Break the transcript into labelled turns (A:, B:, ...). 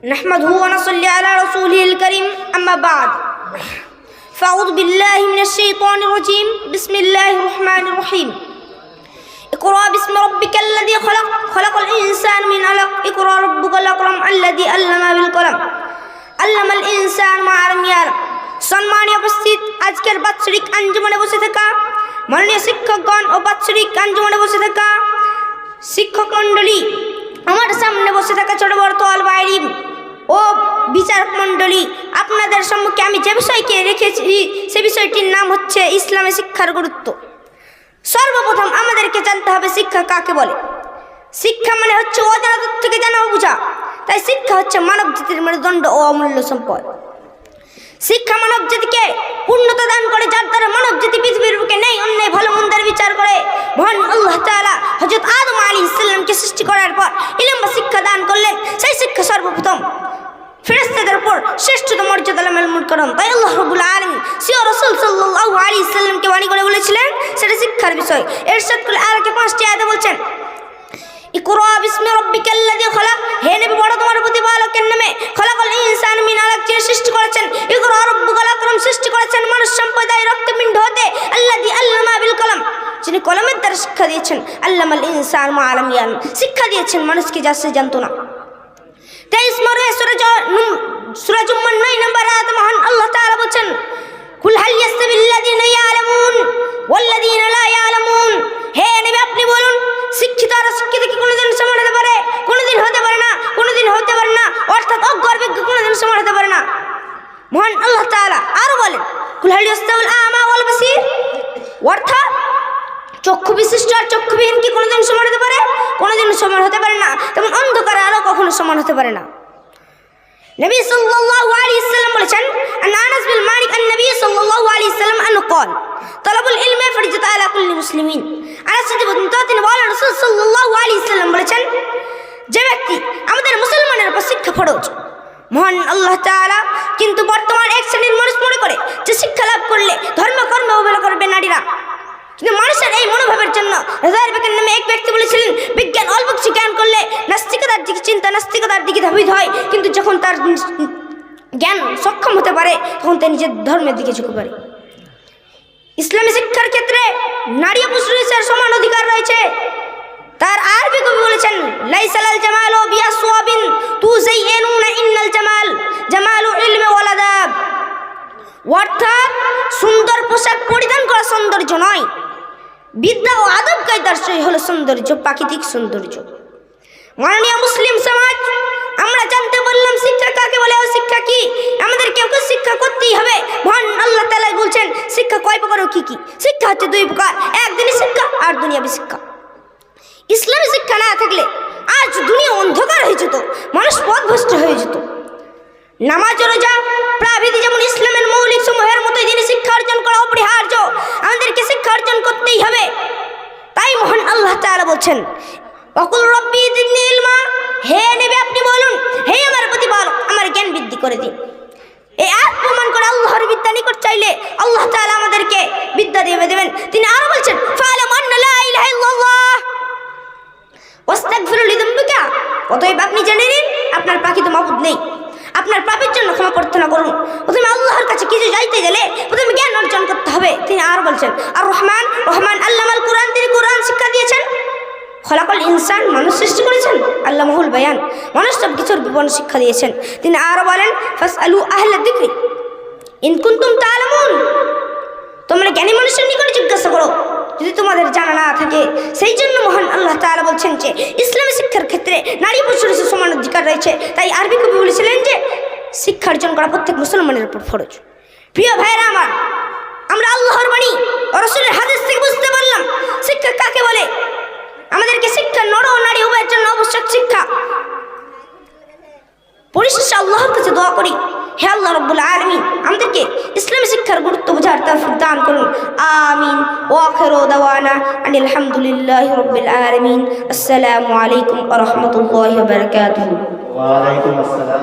A: نحمده ونصلي على رسوله الكريم أما بعد فأعوذ بالله من الشيطان الرجيم بسم الله الرحمن الرحيم اقرأ باسم ربك الذي خلق خلق الإنسان من علق اقرأ ربك الأكرم الذي علم بالقلم علم الإنسان ما لم يعلم সম্মানীয় উপস্থিত আজকের বাৎসরিক আঞ্জুমানে বসে থাকা মাননীয় শিক্ষকগণ ও বাৎসরিক আঞ্জুমানে বসে থাকা শিক্ষক মণ্ডলী আমার সামনে বসে থাকা ছোট বড় তোয়াল বাইরি ও বিচারক মণ্ডলী, আপনাদের সম্মুখে আমি যে বিষয়কে রেখেছি, সে বিষয়টির নাম হচ্ছে ইসলামে শিক্ষার গুরুত্ব। সর্বপ্রথম আমাদেরকে জানতে হবে শিক্ষা কাকে বলে। শিক্ষা মানে হচ্ছে অজানা থেকে জানা বোঝা। তাই শিক্ষা হচ্ছে মানব জাতির মেরুদণ্ড ও অমূল্য সম্পদ। শিক্ষা মানব জাতিকে পূর্ণতা দান করে, যার দ্বারা মানব জাতি পৃথিবীর বুকে নেই, অন্যায়, ভালো, মন্দের বিচার করে। মহান আল্লাহ তাআলা হযরত আদম আলী ইসলামকে সৃষ্টি করার পর ইলম বা শিক্ষা দান করলেন সেই শিক্ষা সর্বপ্রথম ফেরেস্তাদের উপর শ্রেষ্ঠতম মর্যাদা মেলমুট করম তাই আল্লাহ রবুল আলম সিও রসুল সাল্লাল্লাহু আলী ইসলামকে বাণী করে বলেছিলেন, সেটা শিক্ষার বিষয়। এরশাদ করে আরকে পাঁচটি আয়াতে বলছেন, ইকরা বিসমি রাব্বিকাল্লাযী খলাক। হে নবী, বড় তোমার প্রতিপালকের নামে খলাকাল ইনসান মিন আলাক যিনি সৃষ্টি করেছেন। ইকরা রাব্বুকাল শিক্ষা দিয়েছেন মানুষকে যা সে জানতো না। তেইশ মরে সুরজ সুরজ উম্মান নয় নম্বর আয়াত মহান আল্লাহ তাআলা বলছেন, কুল হাল ইয়াস্তাবিল্লাযীনা ইয়ালামুন ওয়াল্লাযীনা লা ইয়ালামুন? হে নবী, আপনি বলুন, শিক্ষিত আর শিক্ষিত কি কোনোদিন সমান হতে পারে? কোনোদিন হতে পারে না, কোনোদিন হতে পারে না, অর্থাৎ অজ্ঞর্বিজ্ঞ কোনোদিন সমান হতে পারে না। মহান আল্লাহ তাআলা আরও বলেন, কুল হাল ইয়াস্তাবিল আমা ওয়াল বাসীর? অর্থাৎ চক্ষু বিশিষ্ট আর চক্ষুবিহীন কি কোনোদিন সমান হতে পারে? কোনোদিন সমান হতে পারে না। তেমন অন্ধকার আলো কখনো সমান হতে পারে না। নবী সাল্লাল্লাহু আলাইহি সাল্লাম বলেছেন আন আনাস বিন মালিক আন নবী সাল্লাল্লাহু আলাইহি সাল্লাম আনহু قال طلب العلم فريضة على كل مسلمين আনাস যদি বলেন তো তিনি বলেন রাসূল সাল্লাল্লাহু আলাইহি সাল্লাম বলেছেন যে ব্যক্তি আমাদের মুসলমানের উপর শিক্ষা ফরজ মহান আল্লাহ তাআলা কিন্তু বর্তমান এক শ্রেণীর মানুষ মনে করে যে শিক্ষা লাভ করলে ধর্ম কর্ম অবহেলা করবে নারীরা কিন্তু মানুষের এই মনোভাবের জন্য রাজার বেকের নামে এক ব্যক্তি বলেছিলেন, বিজ্ঞান অল্প কিছু জ্ঞান করলে নাস্তিকতার দিকে চিন্তা, নাস্তিকতার দিকে ধাবিত হয়। কিন্তু যখন তার জ্ঞান সক্ষম হতে পারে, তখন সে নিজের ধর্মের দিকে ঝুঁকে পারে ইসলামী শিক্ষার ক্ষেত্রে নারী পুরুষের সমান অধিকার রয়েছে। তার আরবি কবি বলেছেন লাইসালাল জামাল ও বিয়া সোয়াবিন তু জাইয়ানুনা ইন্নাল জামাল, জামালু ইলমি ওয়াল আদাব। অর্থাৎ সুন্দর পোশাক পরিধান করা সৌন্দর্য নয়। বিদ্যা ও আদব কায়দার সই হলো সৌন্দর্য, প্রাকৃতিক সৌন্দর্য। মাননীয় মুসলিম সমাজ, আমরা জানতে বললাম শিক্ষা কাকে বলে ও শিক্ষা কি? আমাদের কেউ কেউ শিক্ষা করতেই হবে। মহান আল্লাহ তালা বলছেন, শিক্ষা কয় প্রকার ও কী কী? শিক্ষা হচ্ছে দুই প্রকার একদিনই শিক্ষা, আর দুনিয়াবি শিক্ষা। ইসলামী শিক্ষা না থাকলে আজ দুনিয়া অন্ধকার হয়ে যেত, মানুষ পথভ্রষ্ট হয়ে যেত। নামাজ রোজা প্রাবিধি যেমন ইসলামের মৌলিক সমূহের মতো যিনি শিক্ষা অর্জন করা অপরিহার্য, আমাদেরকে শিক্ষা অর্জন করতেই হবে। তাই মহান আল্লাহ তাআলা বলছেন, অকুল রব্বি ইলমা। হে নেবে, আপনি বলুন, হে আমার প্রতিপালক, আমার জ্ঞান বৃদ্ধি করে দিন। এই আয়াত প্রমাণ করে আল্লাহর বিদ্যা নিকট চাইলে আল্লাহ তাআলা আমাদেরকে বিদ্যা দিয়ে দেবেন। তিনি আরও বলছেন, ফালাম আন্না লা ইলাহা ইল্লাল্লাহ। ওয়াস্তাগফিরু লিযুনবিকা। অতএব আপনি জেনে নিন, আপনার পাখিত মাবুদ নেই। আপনার পাপের জন্য ক্ষমা প্রার্থনা করুন। প্রথমে আল্লাহর কাছে কিছু যাইতে গেলে প্রথমে জ্ঞান অর্জন করতে হবে। তিনি আর বলছেন, আর রহমান রহমান আল্লামাল কোরআন, তিনি কোরআন শিক্ষা দিয়েছেন। খলাকল ইনসান, মানুষ সৃষ্টি করেছেন। আল্লাহ মহুল বায়ান, মানুষ সব কিছুর বিবরণ শিক্ষা দিয়েছেন। তিনি আরও বলেন ফাস আলু আহলে দিক্রি ইনকুন্তুম তালামুন তোমরা জ্ঞানী মানুষের নিকটে জিজ্ঞাসা করো যদি তোমাদের জানা না থাকে, সেই জন্য মহান আল্লাহ তালা বলছেন যে, ইসলামী শিক্ষার ক্ষেত্রে নারী পুরুষের সমান অধিকার রয়েছে। তাই আরবি কবি বলেছিলেন যে, শিক্ষা অর্জন করা প্রত্যেক মুসলমানের উপর ফরজ। প্রিয় ভাইয়েরা আমার, আমরা আল্লাহর বাণী রসুলের হাদিস থেকে বুঝতে পারলাম। শিক্ষা কাকে বলে? আমাদেরকে শিক্ষা নর ও নারী, উভয়ের জন্য আবশ্যক শিক্ষা। পরিশেষে আল্লাহর কাছে দোয়া করি, হে আল্লাহ রব্বুল আলমিন, আমাদেরকে ইসলামী শিক্ষার গুরুত্ব বোঝার তৌফিক দান করুন। আমিন। وآخر دعوانا أن الحمد لله رب العالمين. السلام عليكم ورحمة الله وبركاته.
B: وعليكم السلام.